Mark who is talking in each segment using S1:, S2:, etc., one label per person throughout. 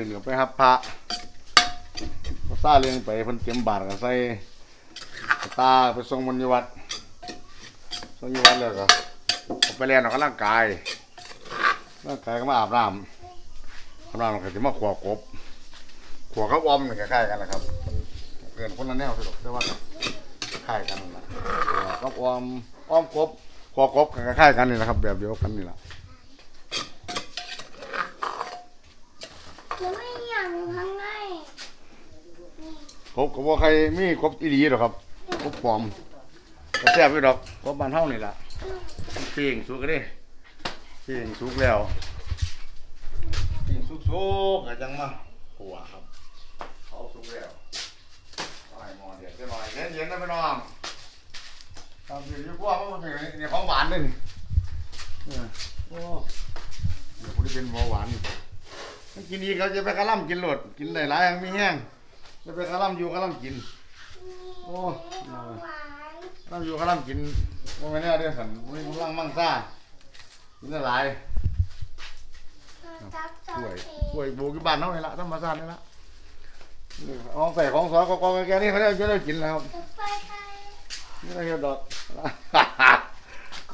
S1: ขึ้นกับไปครับพระก็ซาเลี้ยงไปเพิ่นเตรียมบาตรก็ใส่ตาไปส่งมันยวัดส่งยู่วัดแล้วก็ไปเรียนออกกำลังกายร่างกายก็มาอาบน้ำอาบน้ำมันก็จะมาขวบกบขวบกับออมนี่คล้ายกันนะครับเกินคนละแนวสะดอกแต่ว่าคล้ายกันนะขวบกับอมออมกบขวบกบก็คล้ายกันนี่แหละครับ แบบเดียวกันนี่แหละ
S2: จะไม่อยากทำไง
S1: ครบก็บ่ใครมีครบอีดีหรอกครับครบปลอมก็แซ่บอยู่ดอกครบบ้านเฮานี่ล่ะปิ้งสุกก็ได้ปิ้งสุกแล้วปิ้งสุกสุกก็จังมาขัวครับเขาสุกแล้วเอาให้หมอเดี๋ยวจะหน่อยเย็นๆนะพี่น้องทำอยู่อยู่กว่ามันเป็นนี่ของหวานนี่เนี่ยโอ้เดี๋ยวพวกนี้เป็นเบาหวานมัน กินอีกเขาจะไปกระล่ำกินโหลดกินได้หลายอย่างมีแห้งจะไปกระลำอยู่กระลำกิน โอ้
S2: หวาน
S1: กระลำอยู่กระลำกินว่าไม่แน่เด้อสันมันกำลังมั่งซ่ากินได้หลาย
S2: จับจับ
S1: ป่วย
S2: เอ
S1: ป่วยบูกี่บ้านเท่าไหร่ละธรรมชาตินี่ละนี่ของใส่ของสอยกองๆแกนี่เขาได้จะได้กินแล้วครับ
S2: จะไปใคร
S1: นี่ได้เห็ดดอก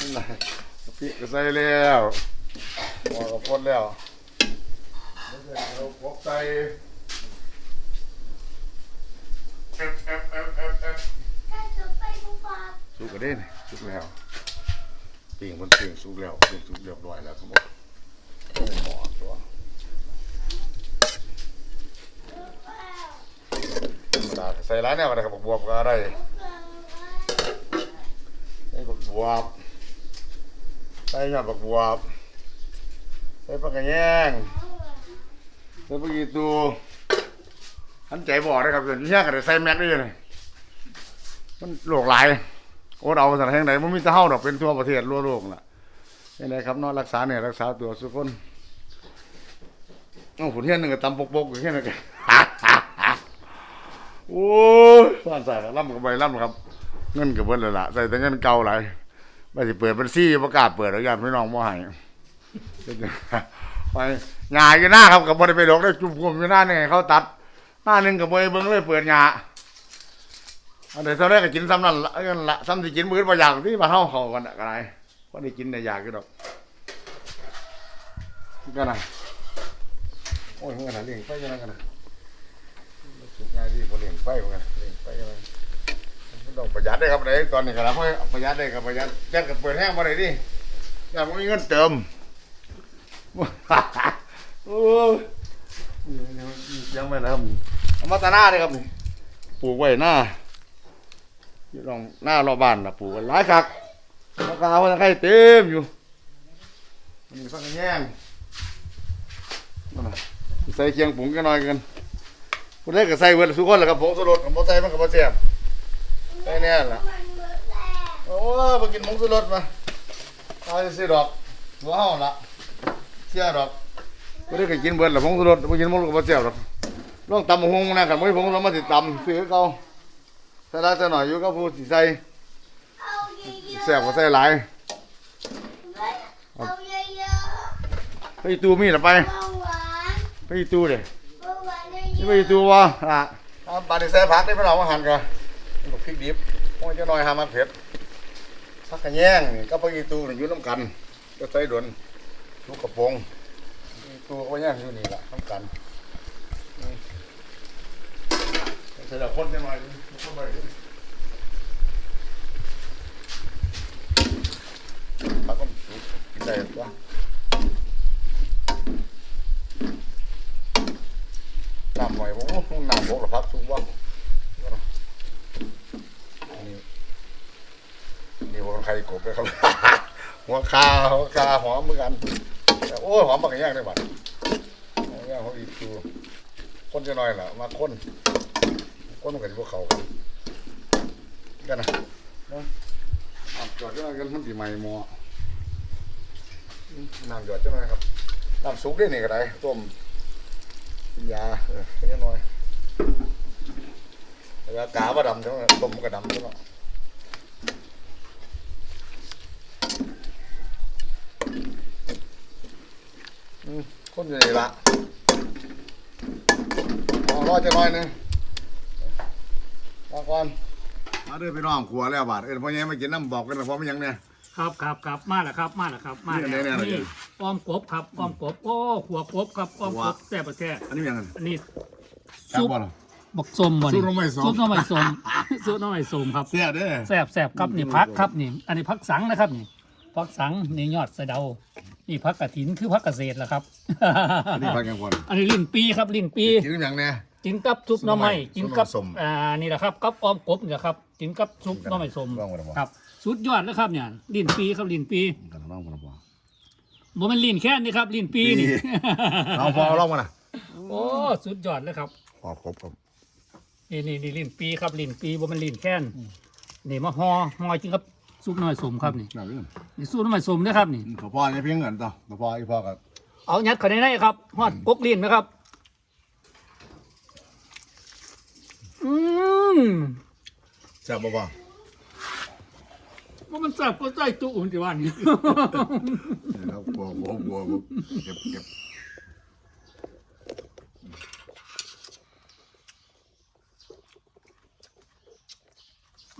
S1: นี่แหละพี่ก็ใส่แล้วหมอก็พ่นแล้ว เราพกใจสุกก็ได้นี่สุกแล้วปิ้งมันปิ้งสุกแล้วปิ้งสุกเรียบร้อยแล้วครับผมโอ้หมอตัวธรรมดาใส่ร้านเนี่ยก็ได้ครับบวบก็ได้ใส่บักบวบใส่ยอดบักบวบใส่ผักกระแยง ใส่ผักกีตูทันใจบอกได้ครับส่วนที่แยกก็ได้ใส่แม็กด้วยนี่มันโลกหลายโอ้เอาสถานแห่งไหนมันมีแต่เฮาดอกเป็นทั่วประเทศทั่วโลกล่ะยังไงครับนอนรักษาเนี่ยรักษาตัวสุกคนเอ้ผุนเฮียนหนึ่งก็ตำปกๆอยู่แค่นั้นแกโอ้ยบ้านใส่ล่ำกับใบล่ำครับ เงินกับเบิดเลยล่ะใส่แต่เงินเก่าหลายไม่สิเปิดบัญชีประกาศเปิดแล้วญาติพี่น้องบ่ให้ไปหญ้าอยู่หน้าครับกับบ่ได้ไปดอกได้จุ่มกุมอยู่หน้านี่ให้เขาตัด หน้าหนึงกับบ่ได้เบิ่งเลยเปิดหญ้าอันเดี๋ยวตอนแรกก็กินซ้ำนั่นละเอิ้นละซ้ำที่กินมื้อบ่อยากที่มาเฮาเขากันน่ะก็ได้บ่ได้กินได้อยากอยู่ดอกกันนะโอ้ยมันกันน่ะเลี้ยงไปจังนั้นกันนะสุกง่ายดีบ่เลี้ยงไปเหมือนกันเลี้ยงไปจังนั้นมันต้องประหยัดได้ครับได้ตอนนี้ก็แล้วเพราะประหยัดได้ก็ประหยัดแจ้งก็เปิดแห้งบ่ได้ดิอย่าบ่มีเงินเติม โอ้ยนี่ๆยังไม่นะครับเอามาตะหน้าเลยครับนี่ปลูกไว้หน้าอยู่ตรงหน้ารอบบ้านนะปลูกไว้หลายคักมะกาวมันไข่เต็มอยู่มีฟักแยงนั่นน่ะใส่เคียงปรุงกันหน่อยกันผู้ใดก็ใส่เวิร์ดสุกคนแหละครับผงสุรสผมบ่ใส่มันก็บ่แซ่บใส่แน่ล่ะโอ้ยมากินผงสุรสมาเอาสิซื้อดอกบ่เฮาล่ะเสียดอก ผู้ใดก็กินเบิดล่ะผงสุรสบ่กินมันก็บ่แซ่บดอกลองตำบักหงนะกันบ่มีผงสุรสมาสิตำซื้อเขาใส่ละจะหน่อยอยู่ก็ผู้สิใส่
S2: เอาเยอะๆ
S1: แซ่บก็ใส่หลายไปตู้มีละไปไปตู้เด้
S2: เบาหวานเย
S1: ไปตู้วะล่ะอ่าบาดนี้ใส่ผักได้พิ่นเอามาหั่นก็บักพริกดิบโอ้ยจะหน่อยหามาเผ็ดผักกระแยงนี่กับผักอีตู้นี่อยู่นํกันก็ใส่ดนลูกกระโปรง อีตู้ก็แยงอยู่นี่ล่ะนํกันอืมใส่ละคนจังหน่อยคนไปผักก็สุกกินได้ตัวน้ำหน่อยผมน้ำบกหรอครับทุกวันนี่นี่หัวไข่กบเลยครับหัวคาหัวคาหอมเหมือนกันแต่โอ้ยหอมมากอย่างได้บัดห อมย่างเขาอีกตัวคนจะน้อยล่ะ มาคนคนมันกับพวกเขากันกันนะเอาน้ำจอดจะหน่อยกันมันตีใหม่หมอน้ำหยอดจะหน่อยครับน้ำซุปได้นี่ก็ได้ต้มกินยาเออแค่นี้น้อยแต่ว่ากาบะดำเท่านั้นต้มกระดำเท่านั้นอืมคนอยู่นี่ละ รอจะน้อยหนึงรอก่อนมาเด้อพี่น้องขัวแล้วบาดเอ้ยพ่อแย่มากินน้ำบอกกันนะเพราะมันยังเนี่ย
S3: ครับครับครับมาแล้วครับมาแล้วครับมาแล้ว
S1: นี่เนี่ยเนี่ย
S3: นี่อ้อมกบครับอ้อมกบโอ้ขัวกบครับอ้อม
S1: ขัว
S3: กบแซ่บบ่แซ่บ
S1: อันนี้มันยังไง
S3: อันนี้
S1: ซุ
S3: ซุ
S1: ป
S3: ป
S1: บ่ล่ะ
S3: บักส้มบ่นี่
S1: ซุปหน่อไม้ส้ม
S3: ซุปหน่อไม้ส้มซุปหน่อไม้ส้มครับ
S1: เสียเด้อ
S3: แซ่บแซ่บครับนี่พักครับนี่ อันนี้พักสังนะครับนี่พักสังนี่ยอดสะเดา นี่พักกระถินคือพักเกษตรล่ะครับ
S1: อันนี้พักยังพอ
S3: อันนี้ลิ้นปีครับลิ้นปี
S1: กินน้ำยังเนี่ย
S3: กินกับซุปหน่อไม้
S1: ซุปหน่อไม้
S3: กินกับ
S1: ซุปหน่อไม้ส้ม
S3: อ่านี่แหละครับกับอ้อมกบนี่แหละครับกินกับซุปหน่อไม้ส้ม
S1: ลองมาดูบ่
S3: ครับสุดยอดแล้วครับเนี่ยลิ้นปีครับลิ้นปี
S1: กันลองมาดูบ่
S3: บ่แมันลิ้นแค่นี้ครับลิ้นปีนี่
S1: ลองพอลองมาน่ะ
S3: โอ้สุดยอดเลยครับ
S1: พอครบครับ
S3: นี่นี่นี่ลิ้นปีครับลิ้นปีบ่แมันลิ้นแค่นนี่มาห่อห่อจริงครับซุปหน่อไม้ส้มครับนี่
S1: น่ากิน
S3: นี่ซุปหน่อไม้ส้มนะครับนี่
S1: ขอพ่อเนี่ยเพียงเงินต่อขอพ่ออีพ่อกับ
S3: เอายัดเข้าในในครับฮอดกกลิ้นนะครับ อื ม
S1: แซ่บบ่พ่อ
S3: ว่ามันแซ่บก็ใจจุอุ่นที่ว่านี่
S1: นี่ครับบัวบัวบัวบัวเก็บเก็บ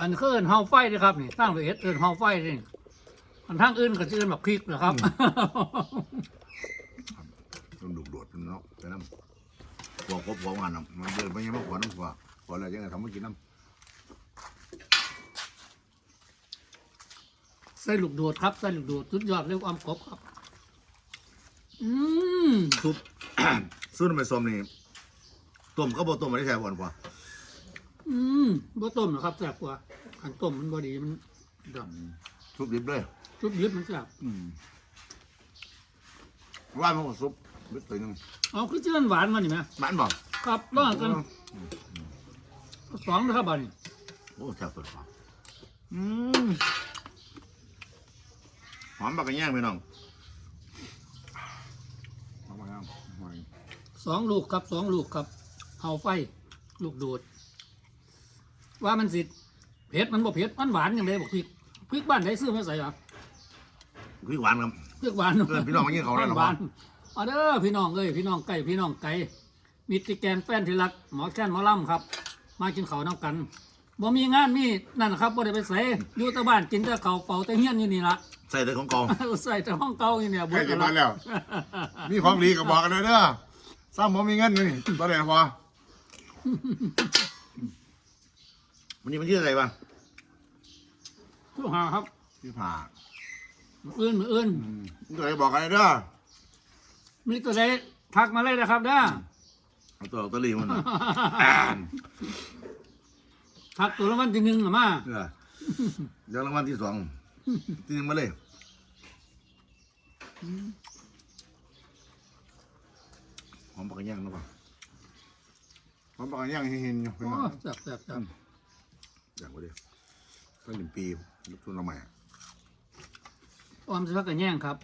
S3: อันคือเอิ้นเฮาไฟเลยครับนี่ตั้งไปเอ็ดเอิ้นเฮาไฟนี่อันทางอื่นก็จะเอิ้นแบบพริกนะครับ
S1: ต้องดุโดดเนาะแต่น้ำบัวครบบัวงานเนาะมันเดินไปยังไม่ขวน้ำขวข วอะไรยังไงทำมากินน้ำ
S3: ใส่ลูกโดดครับใส่ลูกโดดสุดยอดเรียกความกบครับ อืม
S1: ซุปซุปน้ำมันส้มนี่ต้มก็บ่ต้มไม่ได้แซ่บกว่าพ่อ
S3: อืมบ่ต้มนะครับแซ่บกว่าขันต้มมันบ่ดีมันด
S1: ซุปดิบเลยำ
S3: ซุปดิบมันแซ่บ
S1: ว่ามันก็ซุปนิดตัวนึง
S3: เอาคือเจือนหวานมานี่ไหม
S1: มันบ่
S3: ครับลองกัน สองนะครับบ่นี่
S1: โอ้แซ่บตัวพ่ออืมหอมบักกระแยงพี่น้องหอมบักกระแยงหอม
S3: สองลูกครับสองลูกครับเฮาไฟ ลูกโดด ว่ามันสิเผ็ดมันบ่เผ็ดมันหวานอย่างไรบอกพริกพริกบ้านไหนซื้อมาใส่อะ
S1: คือหวานครับ
S3: พริกหวาน
S1: เออพี่น้องมากินเขาได้เหรอ
S3: หวานเอาเด้อพี่น้องเอ้ยพี่น้องไก่พี่น้องไก่มิตรแกนแฟนที่รักหมอแค้นหมอล่ำครับ มากินข้าวน้ำกันบ่มีงานมีนั่นนะครับบ่ได้ไปใส่อยู่แต่บ้านกินแต่ข้าวเป่าแต่เฮียนอยู่นี่ละ
S1: ใส่แต่ของเก่า
S3: ใส่แต่ห้องเก่าอยู่เนี่ย
S1: ใกล้จะมาแล้ว มีของดีก็บอกกันเลยเด้อซ้ำผมมีเงินนี่ตอนไหนพอวันนี้มันชื่ออะไรบ้าง
S3: ทุกหาครับ
S1: พี่ผ่า
S3: มื้ออื่นมืออื่น
S1: ตัวไหนบอกกันเลยเด้อ
S3: มีตัวใดทักมาเลยนะครับเด้อ
S1: เอาตัวลอตเตอรี่มันน่ะ
S3: ทักตัวละวันที่หนึ่งน่ะมา
S1: เออเดี๋ยวรางวัลที่สองที่หนึ่งมาเลยหอมปากกระย่างนะป่ะหอมปากกระย่างเห็นๆอยู่เป็น
S3: โอ้
S1: ไง
S3: แซ่บแซ่บแซ่บ
S1: อย่างว่าเดียวตั้งหนึ่งปีลูกทุนเราใหม่อะ
S3: ออมสิพักกันแย่งครับ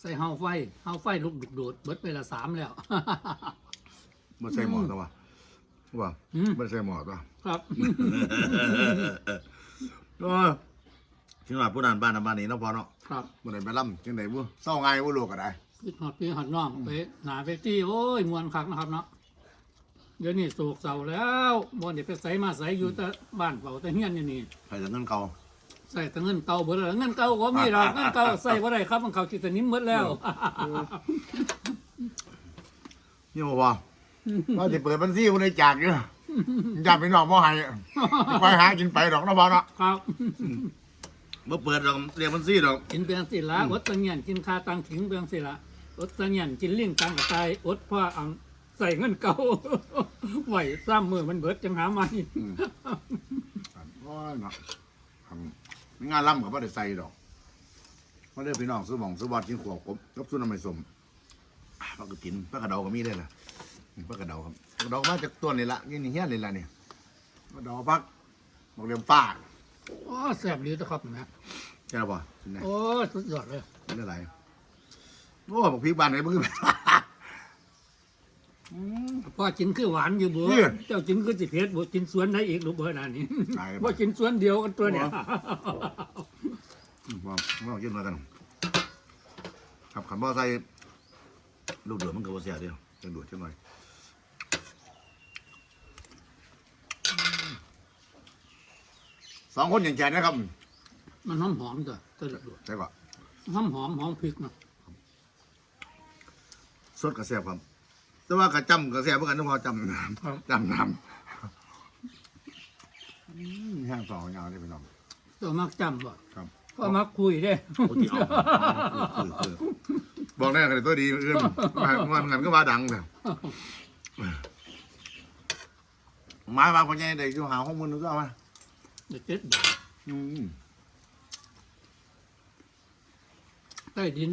S3: ใส่เฮาไฟเฮาไฟลูกดุกโดดเบิดไปละสามแล้ว
S1: ไม่ใช่หมอตัววะว่า
S3: อืม
S1: ไม่ใช่หมอตัว
S3: ครับ
S1: เออถึงว่าผู้นั้นบ้านนั้นบ้านนี้เนาะพอเนาะ
S3: ครับ
S1: บ่ได้ไปล่ำจังได๋บ่เศร้าไงบ่ลูกก็ได้
S3: พี่หอดพี่หอดน้องไปหนาไปที่โอ้ยมวนคักนะครับเนาะเดี๋ยวนี้โศกเศร้าแล้วบ่ได้ไปใส่มาใส่อยู่แต่บ้านเฝ้าแต่เฮียนอยู่นี่
S1: ใครจะเงินเก่า
S3: ใส่แต่เงินเก่าเบิดแล้วเงินเก่าก็มีหรอกเงินเก่าใส่บ่ได้ครับมันเขาจิตนิ้มเบิดแล้ว
S1: นี่บ่ว่า เราสิเปิดบัญชีบ่ได้จากอยู่ญาติพี่น้องบ่ให้ไปหากินไปดอกเนาะบ่เนาะ
S3: ครับ
S1: บ่เปิดดอกเรียกบัญชีดอก
S3: กินเปียงสิละอดตังเงียนกินคาตังขิงเปียงสิละอดตังเงียนกินลิ่งตังกระตายอดพ่ออังใส่เงินเก่าไหวซ้ำมือมันเบิดจังหามาอีก
S1: โอ้ยเนาะทำงานล่ำก็บ่ได้ใส่ดอกมาเด้อพี่น้องซื้อหม่องซื้อบ่กินขวบกบกับซื้อน้ำไม่สมอะปลากระถินปลากระเดาก็มีได้ล่ะ นี่ปลากระเดาครับปลากระเดามาจากต้นนี่ละนี่นี่เฮียนนี่ล่ะนี่ปลากระเดาพักบอกเรียมป้า
S3: โอ้แซ่บดีนะครับนะ
S1: ใช่ป่ะนี่
S3: โอ้สุดยอดเลย
S1: เป็นอะไรโอ้บอกพริกบ้านไหนมึง
S3: พ่อกินคือหวานอยู่บ่
S1: เนี่ย
S3: เจ้ากินคือสิเผ็ดบ่กินสวนได้อีกหรือบ่นั่นนี่
S1: ตายแล้ว
S3: บ่กินสวนเดียวกันตัวเนี่ย
S1: ว่าว่ากินมากันครับขันบ่อใส่ลูกเดือดมันก็บ่เสียเดียวจังดูดจังหน่อย สองคนอย่างแกนะครับ
S3: มันหอมหอมๆจ้ะก็เดือด
S1: ใช่ก่อน
S3: หอมหอมหอมพริกเนาะ
S1: สดกระแซบครับ แต่ว่ากระจำกระแซบเหมือนกันต้องพอจำน้ำจำน้ำอืมแห้งสองยาวนี่พี่น้อง
S3: ตัวมักจำบ่
S1: ครับ
S3: ก็มักคุยเด้
S1: โอ้ที่เอาคือคือบอกแน่กันเลยตัวดีอื่นมันกันก็ว่าดังเลยไม้บางคนใหญ่เด็กอยู่หาข้อมูลนึกเอามา
S3: เด็ดเจ็ดบาท
S1: อืม
S3: ใต้ดิน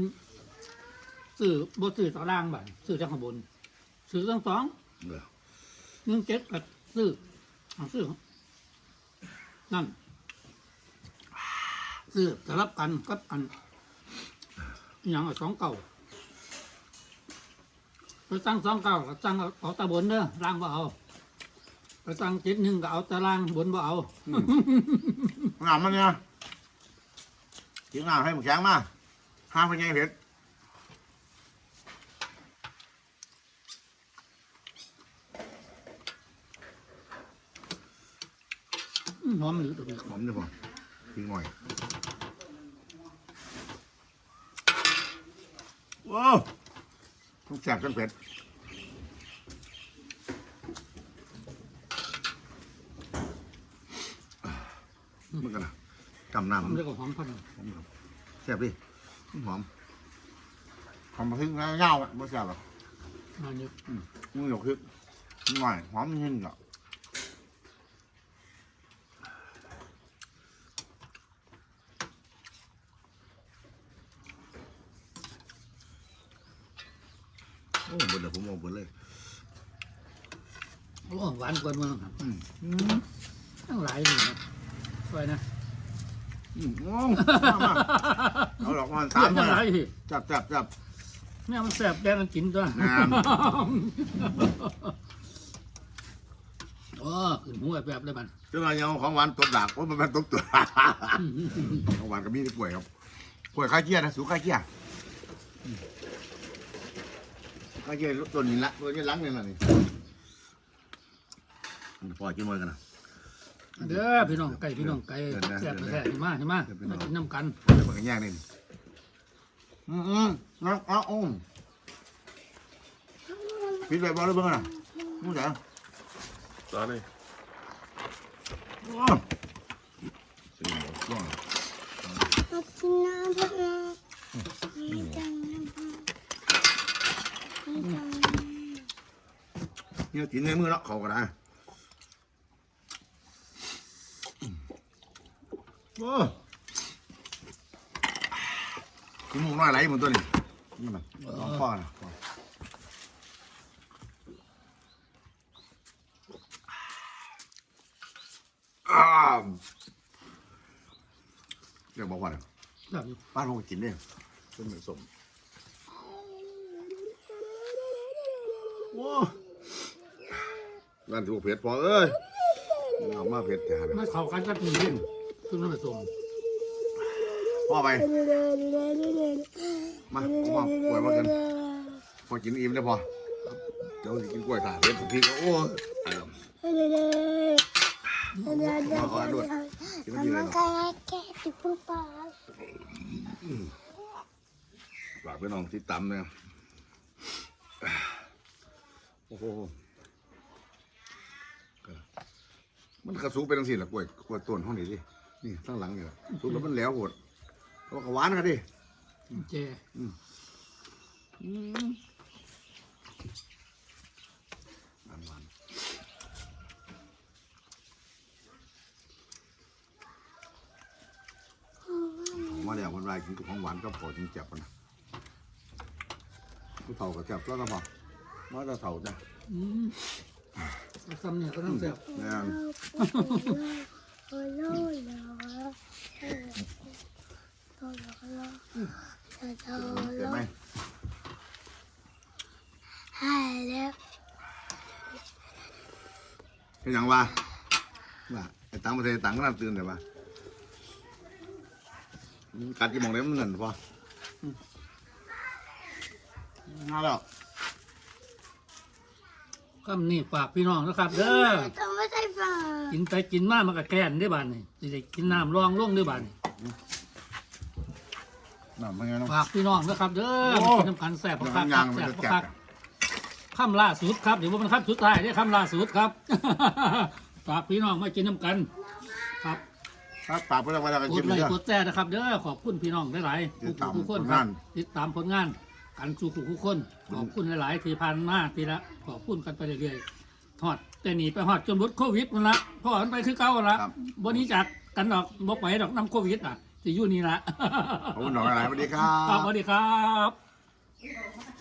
S3: ซื้อบ่ซื้อตารางบาทซื้อจากข้างบนซื้อทั้งสอง
S1: เดี๋ยว
S3: หนึ่งเจ็ดกับซื้อเอาซื้อนั่นซื้อสลับกันกับอันอหย่างเอาสองเก่าไปตั้งสองเก่าก็ตั้งเอาเอาตาบนเด้อล่างบ่เอา ไปตั้งเจ็ดหนึ่งก็เอาตารางบนบ่เอา
S1: งามมันเนี่ยจิ้งงามให้หมึกแข็งมาห้ามเป็นไงเผ็ด
S3: อื้อหอมหรือตัวนี้
S1: หอมจะพอทิ้งหน่อยว้าวต้องแสบจนเผ็ดมันกันนะ กำ
S3: หอม
S1: น้ำ
S3: แล้วก็หอมพัน
S1: หอมครับแซ่บดิหอมหอมมาถึงแล้วเงาอะไม่แซ่บหรอก
S3: อันนี้
S1: มือหยกคือหน่อยหอมนิดหน่อยโอ้เบิดเลยผมเอาเบิดเลย
S3: โอ้หวานกว่าเมืองครับ
S1: อืมอืม
S3: ทั้งหลายเลยครับสวยนะ
S1: อืมโอ้มามาเอาหลอกมันสาม
S3: ทั้
S1: มาง
S3: หลายสิ
S1: จับจับจับ
S3: แม่มันแสบแดงกันกินตัว
S1: งาม
S3: โอ้ขึ้นหัวแบบเลยมัน
S1: เจ้าหน้าที่เอาของหวานตบดากว่ามันเป็นตบตัวของหวานก็มีที่ป่วยครับป่วยข้าเกียร์นะสูข้าเกียร์อืมข้าเกียร์ตัวนี้ละตัวนี้ล้างเนี่ยนะนี่พอกินมวยกันนะ
S3: เด้อพี่น้องไก่พี่น้องไก่
S1: เดี๋ยวนะ
S3: แซ่บ
S1: เดี๋ยวนะ
S3: แท้ๆนี่มาใช่ไหมา
S1: เดี๋ยวพี่น้
S3: มา
S1: อง
S3: กินน้ำกัน
S1: เดี๋ยวมันกันแยกนี่อืมอืมเอาเอาอุ้มปิดแบบบอลเลยเบ้างนะมึงจ๋า
S4: ตอนนี้
S1: ว้าวสิว้าว
S2: มากินน้ำพักนะไม่จังน้ำพักไม่จัง
S1: เนี่ยกินในมือแล้วเขาก็ได้ โอ้กินหมูน้อยไหลเหมือนตัวนี้นี่มันลองพ่อนะอ้าวเรียกบอกว่าเนี่ย
S3: แบบนี้
S1: บ้านผมก็กินเนี่ยส้มเหมือนส้มโอ้นั่นถูกเผ็ดพอเอ้ยเอามาเผ็ดแท้เลย
S3: ไม่เข้ากันกับนี่เล่น ซึ่งน้ำผสม
S1: พ่อไป มาพ่อป่วยมากันพอกินอิ่มได้พอเดี๋ยวจะกินกล้วยตากเผ็ดทุกทีก็โอ้ยตายแล้วเอาเอาด้วยกินไม่กินเลย
S2: มัน
S1: เนาะ
S2: ก็แค่ติดปุ๊บปะ
S1: ฝากพี่น้องที่ตำเนี่ยโอ้โหมันกระสูเป็นจังสิล่ะกล้วยกล้วยต้นห้องนี้ดิ นี่ข้างหลังนี่ล่ะสูแล้วมันแหล้วโหดเพราะว่าก็หวานกันดิ
S3: เจ
S1: หวานหวานผมว่าเนี่ยคนไรกินของหวานก็พอจริงเจ็บกันนะผู้เฒ่าก็เจ็บก็แล้วพอว่าจะเฒ่าจ้ะ
S3: อืมเอาซ้ำเนี่ยก็ต้องแซ่บ
S1: เนี่ย
S2: โอ้โหโอ้โหโอ้โหโอ้โหโอ้โห
S1: เจ็บไหม
S2: หายแล้ว
S1: เป็นอย่างว่าว่าไอ้ตังประเทศตังก็น่าตื่นแต่ว่ากัดกี่โมองได้มันหนั่นพอน่าแล้ว
S3: คำนี้ฝากพี่น้องนะครับเด้อ
S2: ต้อง
S3: กินไปกินมามันก็แก่นได้อบานนี่สิได้กินน้ำรองลงได้อบานนี่
S1: น่ะมันไงเนาะ
S3: ฝากพี่น้องนะครับเด้อ
S1: โอ้
S3: กินน้ำกันแซ่บ
S1: มัน
S3: คัก
S1: ยาง
S3: ๆ
S1: มัน
S3: แซ่บ
S1: จะแจ
S3: คั
S1: ก
S3: กๆค่ำล่าสุดครับเดี๋ยวว่ามันค่ำสุดท้ายได้อค่ำล่าสุดครับ ฝากพี่น้องมากินน้ำกัน ครับ
S1: ครับปากเพื่อนไว้แล้วกัน
S3: ก
S1: ชิ
S3: ด
S1: ม
S3: ไล
S1: เลย
S3: ค์กดแชร์นะครับ เด้อขอบคุณพี่น้องหลายๆ
S1: ติดตาม
S3: ทุกๆคน
S1: ผล
S3: ครั
S1: งา
S3: บ
S1: น
S3: ติดตามผลงานกันสู่ทุกๆคนขอบคุณหลายๆที่ผ่านมาทีละขอบคุณกันไปเรื่อยๆทอด แต่หนีไปฮอดจนหมดโควิดมันละพอมันไปคือเก่าละ
S1: ครับ
S3: วันนี้จากกันดอกบ่ไปดอกน้ำโควิดอะสิอยู่นี่ละ
S1: ขอบคุณหน่อยอะไรสวัสดีครั
S3: ครับ
S1: บ
S3: สวัสดีครับ